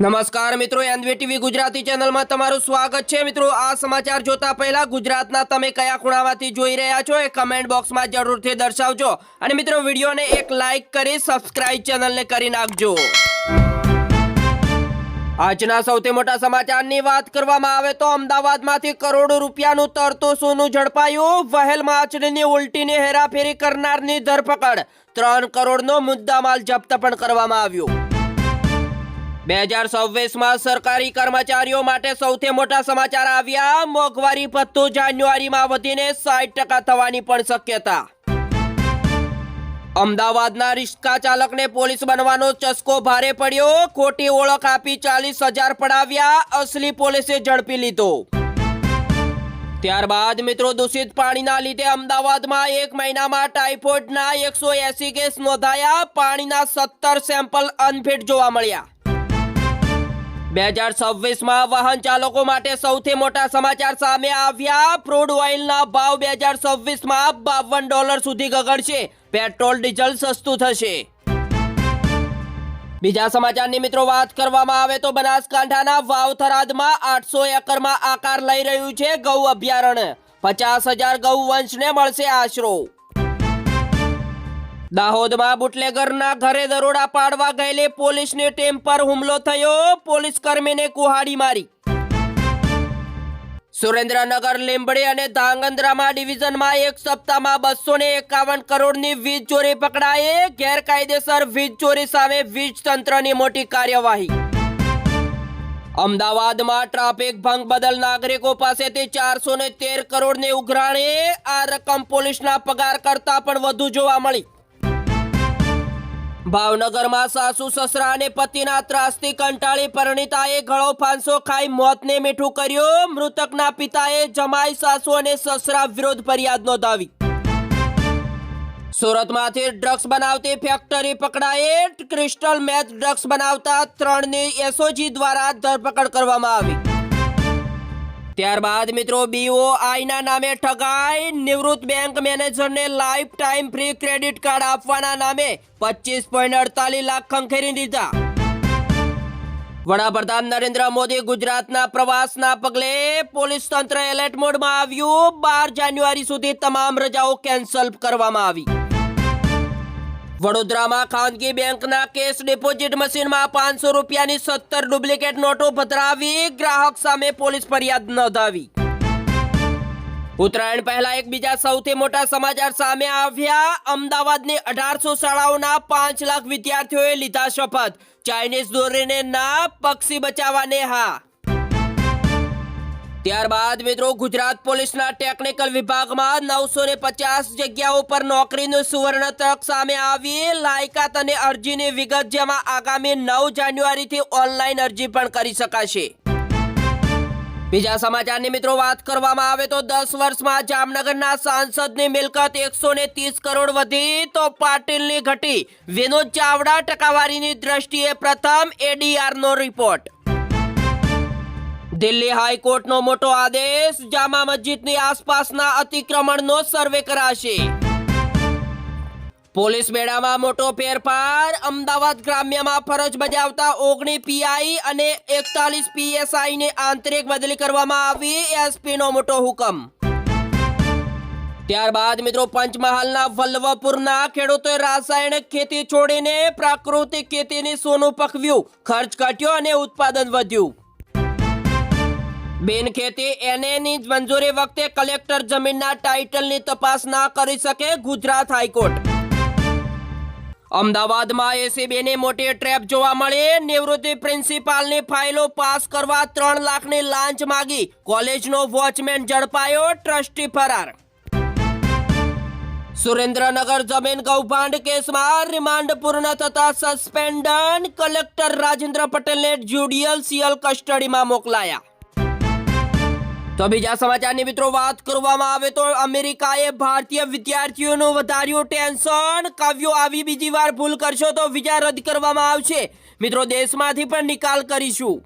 નમસ્કાર મિત્રો NV TV Gujarati ચેનલમાં તમારું સ્વાગત છે. મિત્રો, આ સમાચાર જોતા પહેલા ગુજરાતના તમે કયા ખૂણામાંથી જોઈ રહ્યા છો એ કમેન્ટ બોક્સમાં જરૂરથી દર્શાવજો. અને મિત્રો, વિડીયોને એક લાઈક કરી સબસ્ક્રાઇબ ચેનલને કરી નાખજો. આજના સૌથી મોટા સમાચારની વાત કરવામાં આવે તો અમદાવાદમાંથી કરોડો રૂપિયાનું તરતું સોનું ઝડપાયું. વહેલ માછલીની ઉલટીની હેરાફેરી કરનારની ધરપકડ. ત્રણ કરોડનો મુદ્દામાલ જપ્ત પણ કરવામાં આવ્યો. બે હજાર છવ્વીસમાં સરકારી કર્મચારીઓ માટે સૌથી મોટા સમાચાર આવ્યા. મોંઘવારી ભથ્થું જાન્યુઆરીમાં વધીને સાઠ ટકા થવાની પણ શક્યતા. અમદાવાદના રિક્ષા ચાલકને પોલીસ બનવાનો ચસ્કો ભારે પડ્યો. ખોટી ઓળખ આપી ચાલીસ હજાર પડાવ્યા. અસલી પોલીસે ઝડપી લીધો. ત્યારબાદ મિત્રો દૂષિત પાણીના લીધે અમદાવાદમાં એક મહિનામાં ટાઇફોઇડના એકસો એસી કેસ નોંધાયા. પાણીના સત્તર સેમ્પલ અનફિટ જોવા મળ્યા. બે હજાર છવ્વીસમાં વાહન ચાલકો માટે સૌથી મોટા સમાચાર સામે આવ્યા. ક્રૂડ ઓઇલના ભાવ બે હજાર છવ્વીસમાં બાવન ડોલર સુધી ગગડશે. પેટ્રોલ ડીઝલ સસ્તું થશે. બીજા સમાચારની મિત્રો વાત કરવામાં આવે તો બનાસકાંઠાના વાવથરાદમાં આઠસો એકરમાં આકાર લઈ રહ્યું છે ગૌ અભયારણ્ય. પચાસ હજાર ગૌ વંશને મળશે આશરો. દાહોદમાં બુટલેગરના ઘરે દરોડા પાડવા ગયેલી પોલીસની ટીમ પર હુમલો થયો. પોલીસ કર્મીને કુહાડી મારી. સુરેન્દ્રનગર, લીંબડી અને ધાંગધ્રામાં ડિવિઝનમાં એક સપ્તાહમાં બસો ને એકાવન કરોડની વીજ ચોરી પકડાઈ. ગેરકાયદેસર વીજ ચોરી સામે વીજ તંત્રની મોટી કાર્યવાહી. અમદાવાદમાં ટ્રાફિક ભંગ બદલ નાગરિકો પાસેથી ચારસો ને તેર કરોડની ઉઘરાણી. આ રકમ પોલીસના પગાર કરતા પણ વધુ જોવા મળી. ભાવનગરમાં સાસુ, સસરા અને પતિના ત્રાસથી કંટાળી પરિણીતાએ ગળો ફાંસો ખાઈ મોતને મીઠું કર્યું. મૃતકના પિતાએ જમાઈ સાસુ અને સસરા વિરોધ ફરિયાદ નોંધાવી. સુરતમાંથી ડ્રગ્સ બનાવતી ફેક્ટરી પકડાયે ક્રિસ્ટલ મેથ ડ્રગ્સ બનાવતા ત્રણની એસઓજી દ્વારા ધરપકડ કરવામાં આવી. ત્યારબાદ મિત્રો BOI ના નામે ઠગાઈ નિવૃત્ત બેંક મેનેજરને life time free credit card આપવાના નામે પચીસ પોઈન્ટ અડતાલીસ લાખ ખંખેરી દીધા. વડાપ્રધાન નરેન્દ્ર મોદી ગુજરાતના પ્રવાસના પગલે પોલીસ તંત્ર એલર્ટ મોડમાં આવ્યું. બાર જાન્યુઆરી સુધી તમામ રજાઓ કેન્સલ કરવામાં આવી. વડોદરામાં ખાનગી બેંકના કેશ ડિપોઝિટ મશીનમાં પાંચસો રૂપિયાની સત્તર ડુપ્લિકેટ નોટો પધરાવી ગ્રાહક સામે પોલીસ ફરિયાદ નોંધાવી. ઉત્તરાયણ પહેલા એક બીજા સૌથી મોટા સમાચાર સામે આવ્યા. અમદાવાદની અઢારસો શાળાઓના પાંચ લાખ વિદ્યાર્થીઓએ લીધા શપથ. ચાઇનીઝ દોરીને ના, પક્ષી બચાવવાને હા. ત્યારબાદ મિત્રો ગુજરાત પોલીસના ટેકનિકલ વિભાગમાં નવસો ને પચાસ જગ્યાઓ પર નોકરીનું સુવર્ણ તક સામે આવી. લાયકાત અને અરજીની વિગત જેમાં આગામી નવ જાન્યુઆરીથી ઓનલાઈન અરજી પણ કરી શકાશે. બીજા સમાચારની મિત્રો વાત કરવામાં આવે તો દસ વર્ષમાં જામનગરના સાંસદની મિલકત એકસો ને ત્રીસ કરોડ વધી તો પાટીલની ઘટી. વિનોદ ચાવડા ટકાવારીની દ્રષ્ટિએ પ્રથમ એડીઆરનો રિપોર્ટ દિલ્હી હાઈકોર્ટનો મોટો આદેશ, જામા મસ્જિદની આસપાસના અતિક્રમણનો સર્વે કરાશે. પોલીસ બેડામાં મોટો ફેરફાર, અમદાવાદ ગ્રામ્યમાં ફરજ બજાવતા ઓગણી પીઆઈ અને એકતાલીસ પીએસઆઈ ની આંતરિક બદલી કરવામાં આવી એસપી નો મોટો હુકમ. ત્યારબાદ મિત્રો પંચમહાલના વલ્લભપુરના ખેડૂતોએ રાસાયણિક ખેતી છોડીને પ્રાકૃતિક ખેતીની સોનું પકવ્યું. ખર્ચ ઘટ્યો અને ઉત્પાદન વધ્યું. બિન ખેતી એનએની મંજૂરી વખતે કલેક્ટર જમીનના ટાઇટલની તપાસ ના કરી શકે ગુજરાત હાઈકોર્ટ. અમદાવાદમાં એસીબીની મોટી ટ્રેપ જોવા મળી. નિવૃત્તિ પ્રિન્સિપાલની ફાઇલો પાસ કરવા ત્રણ લાખની લાંચ માગી. કોલેજનો વોચમેન ઝડપાયો, ટ્રસ્ટી ફરાર. સુરેન્દ્રનગર જમીન કૌભાંડ કેસમાં રિમાન્ડ પૂર્ણ થતા સસ્પેન્ડન કલેક્ટર રાજેન્દ્ર પટેલને જ્યુડિયલ સીએલ કસ્ટડીમાં મોકલાયા. તો બીજા સમાચારની મિત્રો વાત કરવામાં આવે તો અમેરિકાએ ભારતીય વિદ્યાર્થીઓનું વધાર્યું ટેન્શન. કવ્યો આવી બીજી વાર ભૂલ કરશો તો વિઝા રદ કરવામાં આવશે. મિત્રો, દેશમાંથી પણ નિકાલ કરીશું.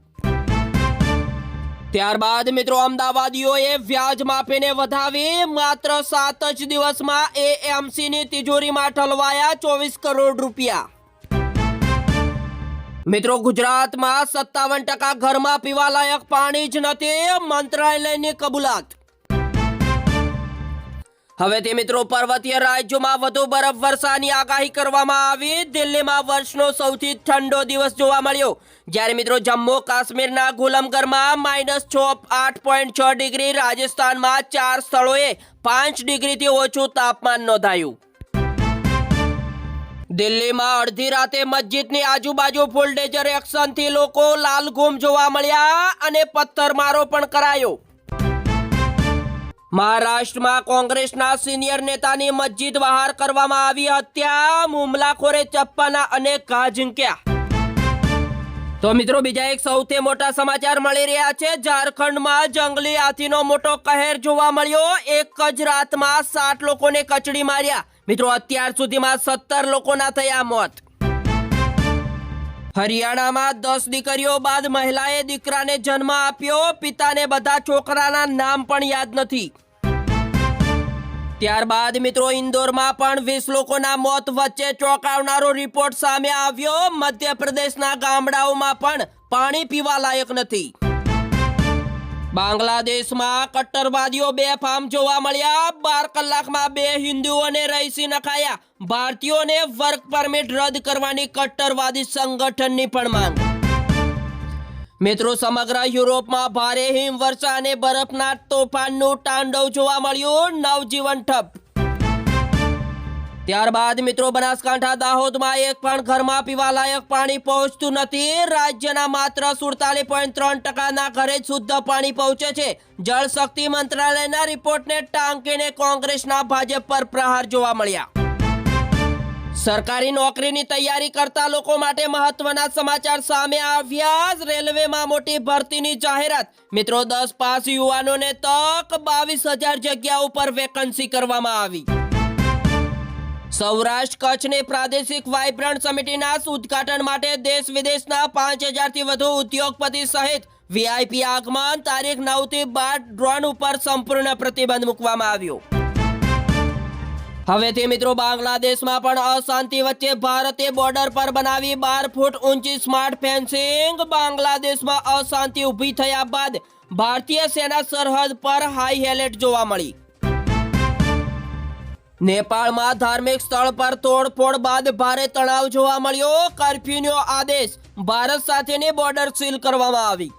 ત્યારબાદ મિત્રો, અમદાવાદીઓએ વ્યાજ માફીને વધાવી. માત્ર સાત જ દિવસમાં એએમસીની તિજોરીમાં ઠલવાયા ચોવીસ કરોડ રૂપિયા. મિત્રો, ગુજરાતમાં સત્તાવન ટકા ઘરમાં પીવાલાયક પાણી જ નથી, મંત્રાલયની કબૂલાત. હવેથી મિત્રો, પર્વતીય રાજ્યોમાં વધુ બરફ વર્ષાની આગાહી કરવામાં આવી. દિલ્હીમાં વર્ષનો સૌથી ઠંડો દિવસ જોવા મળ્યો. જ્યારે મિત્રો, જમ્મુ કાશ્મીરના ગુલમગરમાં માઇનસ છ આઠ પોઈન્ટ છ ડિગ્રી, રાજસ્થાનમાં ચાર સ્થળોએ પાંચ ડિગ્રીથી ઓછું તાપમાન નોંધાયું. દિલ્હીમાં અડધી રાતે મસ્જિદની આજુબાજુ ફૂલડેજર એક્શનથી લોકો લાલઘૂમ જોવા મળ્યા અને પથ્થરમારો પણ કરાયો. મહારાષ્ટ્રમાં કોંગ્રેસના સિનિયર નેતાની મસ્જિદ બહાર કરવામાં આવી હત્યા હુમલાખોરે ચપ્પાના અનેક ઘા ઝીંક્યા. તો મિત્રો, બીજા એક સૌથી મોટા સમાચાર મળી રહ્યા છે. ઝારખંડમાં જંગલી હાથીનો મોટો કહેર જોવા મળ્યો. એક જ રાતમાં સાત લોકોને કચડી માર્યા. મિત્રો, અત્યાર સુધીમાં સત્તર લોકોના થયા મોત. હરિયાણામાં દસ દીકરીઓ બાદ મહિલાએ દીકરાને જન્મ આપ્યો. પિતાને બધા છોકરાના નામ પણ યાદ નથી. ત્યારબાદ મિત્રો ઇન્દોરમાં પણ વીસ લોકોના મોત વચ્ચે ચોંકાવનારો રિપોર્ટ સામે આવ્યો. મધ્યપ્રદેશના ગામડાઓમાં પણ પાણી પીવા લાયક નથી. બાંગ્લાદેશમાં કટ્ટરવાદીઓ બે ફાર્મ જોવા મળ્યા. બાર કલાકમાં બે હિન્દુઓને રહીસી નખાયા. ભારતીયોને વર્ક પરમિટ રદ કરવાની કટ્ટરવાદી સંગઠનની પણ માંગ. મિત્રો, સમગ્ર યુરોપમાં ભારે હિમવર્ષા અને બરફના તોફાનનું તાંડવ જોવા મળ્યું. નવજીવન ઠપ. ત્યારબાદ મિત્રો, બનાસકાંઠા, દાહોદમાં એક પણ ઘરમાં પીવાલાયક પાણી પહોંચતું નથી. રાજ્યના માત્ર સુડતાલીસ પોઈન્ટ ત્રણ ટકાના ઘરે જ શુદ્ધ પાણી પહોંચે છે. જળશક્તિ મંત્રાલયના રિપોર્ટને ટાંકીને કોંગ્રેસના ભાજપ પર પ્રહાર જોવા મળ્યા. સરકારી નોકરીની તૈયારી કરતા લોકો માટે મહત્વના સમાચાર સામે આવ્યા રેલવેમાં મોટી ભરતીની જાહેરાત. મિત્રો, દસ પાસ યુવાનોને તક બાવીસ હજાર જગ્યા ઉપર વેકન્સી કરવામાં આવી. સૌરાષ્ટ્ર કચ્છની પ્રાદેશિક વાઇબ્રન્ટ સમિતિના ઉદ્ઘાટન માટે દેશ વિદેશના પાંચ હજારથી વધુ ઉદ્યોગપતિ સહિત વીઆઈપી આગમન તારીખ નવથી બાર ડ્રોન ઉપર સંપૂર્ણ પ્રતિબંધ મૂકવામાં આવ્યો. હવેથી મિત્રો બાંગ્લાદેશમાં પણ અશાંતિ વચ્ચે ભારતે બોર્ડર પર બનાવી બાર ફૂટ ઊંચી સ્માર્ટ ફેન્સિંગ બાંગ્લાદેશમાં અશાંતિ ઊભી થયા બાદ ભારતીય સેના સરહદ પર હાઈ એલર્ટ જોવા મળી. નેપાળમાં ધાર્મિક સ્થળ પર તોડફોડ બાદ ભારે તણાવ જોવા મળ્યો. કર્ફ્યુનો આદેશ ભારત સાથેની બોર્ડર સીલ કરવામાં આવી.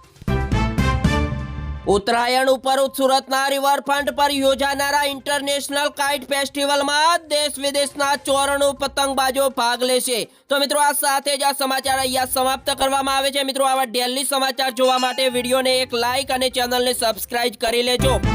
ઉત્તરાયણ ઉપર સુરતના રિવરફ્રન્ટ પર યોજાનારા ઇન્ટરનેશનલ કાઇટ ફેસ્ટિવલમાં દેશ વિદેશના ચોરણું પતંગબાજો ભાગ લેશે. તો મિત્રો, આ સાથે જ આ સમાચાર અહીંયા સમાપ્ત કરવામાં આવે છે. મિત્રો, આવા ડેલી સમાચાર જોવા માટે વિડીયોને એક લાઇક અને ચેનલને સબસ્ક્રાઇબ કરી લેજો.